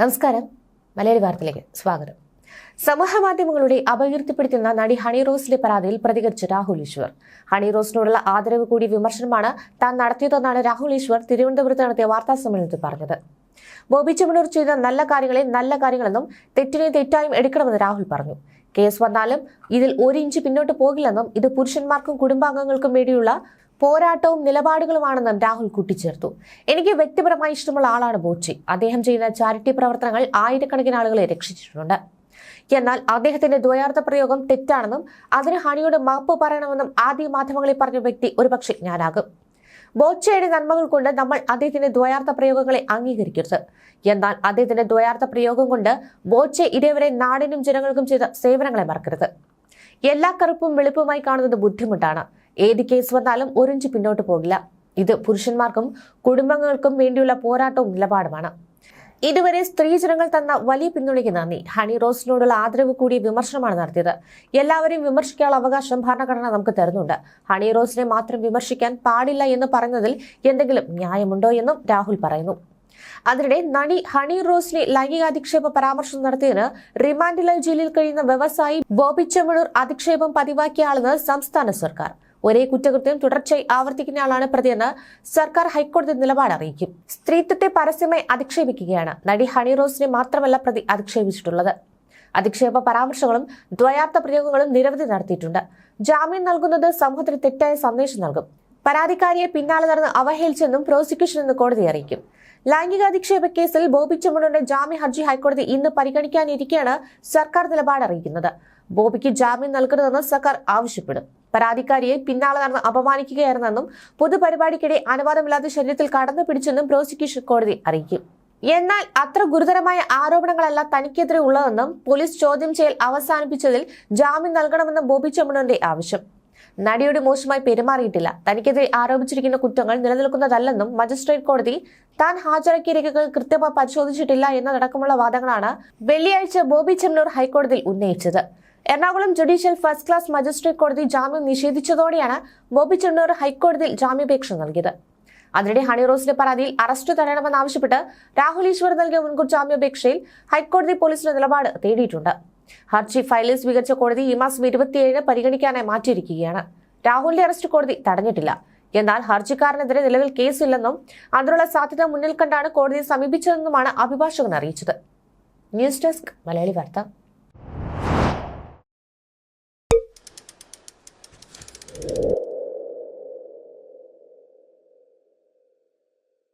നമസ്കാരം. മലയാളി വാർത്തയിലേക്ക് സ്വാഗതം. സമൂഹ മാധ്യമങ്ങളുടെ അപകീർത്തിപ്പെടുത്തുന്ന നടി ഹണി റോസിന്റെ പരാതിയിൽ പ്രതികരിച്ചു രാഹുൽ ഈശ്വർ. ഹണി റോസിനോടുള്ള ആദരവ് കൂടി വിമർശനമാണ് താൻ നടത്തിയതെന്നാണ് രാഹുൽ ഈശ്വർ തിരുവനന്തപുരത്ത് നടത്തിയ വാർത്താ സമ്മേളനത്തിൽ പറഞ്ഞത്. ബോബി ചെമ്മണൂർ ചെയ്ത നല്ല കാര്യങ്ങളെ നല്ല കാര്യങ്ങളെന്നും തെറ്റിനെ തെറ്റായും എടുക്കണമെന്ന് രാഹുൽ പറഞ്ഞു. കേസ് വന്നാലും ഇതിൽ ഒരു ഇഞ്ച് പിന്നോട്ട് പോകില്ലെന്നും ഇത് പുരുഷന്മാർക്കും കുടുംബാംഗങ്ങൾക്കും വേണ്ടിയുള്ള പോരാട്ടവും നിലപാടുകളുമാണെന്നും രാഹുൽ കൂട്ടിച്ചേർത്തു. എനിക്ക് വ്യക്തിപരമായി ഇഷ്ടമുള്ള ആളാണ് ബോച്ചി. അദ്ദേഹം ചെയ്യുന്ന ചാരിറ്റി പ്രവർത്തനങ്ങൾ ആയിരക്കണക്കിന് ആളുകളെ രക്ഷിച്ചിട്ടുണ്ട്. എന്നാൽ അദ്ദേഹത്തിന്റെ ദ്വയാർത്ഥ പ്രയോഗം തെറ്റാണെന്നും അതിന് ഹണിയോട് മാപ്പ് പറയണമെന്നും ആദ്യ മാധ്യമങ്ങളിൽ പറഞ്ഞ വ്യക്തി ഒരുപക്ഷെ ഞാനാകും. ബോച്ചയുടെ നന്മകൾ കൊണ്ട് നമ്മൾ അദ്ദേഹത്തിന്റെ ദ്വയാർത്ഥ പ്രയോഗങ്ങളെ അംഗീകരിക്കരുത്. എന്നാൽ അദ്ദേഹത്തിന്റെ ദ്വയാർത്ഥ പ്രയോഗം കൊണ്ട് ബോച്ചെ ഇതേവരെ നാടിനും ജനങ്ങൾക്കും ചെയ്ത സേവനങ്ങളെ മറക്കരുത്. എല്ലാ കറുപ്പും വെളുപ്പുമായി കാണുന്നത് ബുദ്ധിമുട്ടാണ്. ഏത് കേസ് വന്നാലും ഒരിഞ്ച് പിന്നോട്ട് പോകില്ല. ഇത് പുരുഷന്മാർക്കും കുടുംബങ്ങൾക്കും വേണ്ടിയുള്ള പോരാട്ടവും നിലപാടുമാണ്. ഇതുവരെ സ്ത്രീ ജനങ്ങൾ തന്ന വലിയ പിന്തുണയ്ക്ക് നന്ദി. ഹണി റോസിനോടുള്ള ആദരവ് കൂടിയ വിമർശനമാണ് നടത്തിയത്. എല്ലാവരെയും വിമർശിക്കാനുള്ള അവകാശം ഭരണഘടന നമുക്ക് തരുന്നുണ്ട്. ഹണി റോസിനെ മാത്രം വിമർശിക്കാൻ പാടില്ല എന്ന് പറയുന്നതിൽ എന്തെങ്കിലും ന്യായമുണ്ടോ എന്നും രാഹുൽ പറയുന്നു. അതിനിടെ നടി ഹണി റോസിനെ ലൈംഗികാധിക്ഷേപ പരാമർശം നടത്തിയതിന് റിമാൻഡിലായി ജയിലിൽ കഴിയുന്ന വ്യവസായി ബോബി ചെമ്മണൂർ അധിക്ഷേപം പതിവാക്കിയാളെന്ന് സംസ്ഥാന സർക്കാർ. ഒരേ കുറ്റകൃത്യം തുടർച്ചയായി ആവർത്തിക്കുന്നയാളാണ് പ്രതിയെന്ന് സർക്കാർ ഹൈക്കോടതി നിലപാട് അറിയിക്കും. സ്ത്രീത്വത്തെ പരസ്യമായി അധിക്ഷേപിക്കുകയാണ്. നടി ഹണി റോസിനെ മാത്രമല്ല പ്രതി അധിക്ഷേപിച്ചിട്ടുള്ളത്. അധിക്ഷേപ പരാമർശങ്ങളും ദ്വയാർത്ഥ പ്രയോഗങ്ങളും നിരവധി നടത്തിയിട്ടുണ്ട്. ജാമ്യം നൽകുന്നത് സമൂഹത്തിന് തെറ്റായ സന്ദേശം നൽകും. പരാതിക്കാരിയെ പിന്നാലെ നടന്ന് അവഹേളിച്ചെന്നും പ്രോസിക്യൂഷൻ എന്ന് കോടതി അറിയിക്കും. ലൈംഗികാധിക്ഷേപ കേസിൽ ബോബി ചെമ്മണൂരിന്റെ ജാമ്യ ഹർജി ഹൈക്കോടതി ഇന്ന് പരിഗണിക്കാനിരിക്കെയാണ് സർക്കാർ നിലപാട് അറിയിക്കുന്നത്. ബോബിക്ക് ജാമ്യം നൽകരുതെന്ന് സർക്കാർ ആവശ്യപ്പെടും. പരാതിക്കാരിയെ പിന്നാലെ നടന്ന് അപമാനിക്കുകയായിരുന്നെന്നും പൊതുപരിപാടിക്കിടെ അനുവാദമില്ലാത്ത ശരീരത്തിൽ കടന്നു പിടിച്ചെന്നും പ്രോസിക്യൂഷൻ കോടതി അറിയിക്കും. എന്നാൽ അത്ര ഗുരുതരമായ ആരോപണങ്ങളല്ല തനിക്കെതിരെ ഉള്ളതെന്നും പോലീസ് ചോദ്യം ചെയ്യൽ അവസാനിപ്പിച്ചതിൽ ജാമ്യം നൽകണമെന്നും ബോബി ചെമ്മണൂരിന്റെ ആവശ്യം. നടിയുടെ മോശമായി പെരുമാറിയിട്ടില്ല. തനിക്കെതിരെ ആരോപിച്ചിരിക്കുന്ന കുറ്റങ്ങൾ നിലനിൽക്കുന്നതല്ലെന്നും മജിസ്ട്രേറ്റ് കോടതി താൻ ഹാജരാക്കിയ രേഖകൾ കൃത്യമായി പരിശോധിച്ചിട്ടില്ല എന്നതടക്കമുള്ള വാദങ്ങളാണ് വെള്ളിയാഴ്ച ബോബി ചെമ്മനൂർ ഹൈക്കോടതിയിൽ ഉന്നയിച്ചത്. Ernakulam judicial first class magistrate കോടതി ജാമ്യം നിഷേധിച്ചതോടെയാണ് ബോബി ചെമ്മനൂർ ഹൈക്കോടതിയിൽ ജാമ്യാപേക്ഷ നൽകിയത്. അതിനിടെ ഹണി റോസിന്റെ പരാതിയിൽ അറസ്റ്റ് തടയണമെന്നാവശ്യപ്പെട്ട് രാഹുൽ ഈശ്വർ നൽകിയ മുൻകൂർ ജാമ്യാപേക്ഷയിൽ ഹൈക്കോടതി പോലീസിന്റെ നിലപാട് തേടിയിട്ടുണ്ട്. ഹർജി ഫയലിൽ സ്വീകരിച്ച കോടതി ഈ മാസം ഇരുപത്തിയേഴ് പരിഗണിക്കാനായി മാറ്റിയിരിക്കുകയാണ്. രാഹുലിന്റെ അറസ്റ്റ് കോടതി തടഞ്ഞിട്ടില്ല. എന്നാൽ ഹർജിക്കാരനെതിരെ നിലവിൽ കേസില്ലെന്നും അതിനുള്ള സാധ്യത മുന്നിൽ കണ്ടാണ് കോടതിയെ സമീപിച്ചതെന്നുമാണ് അഭിഭാഷകൻ അറിയിച്ചത്. ന്യൂസ് ഡെസ്ക് മലയാളി വാർത്ത. you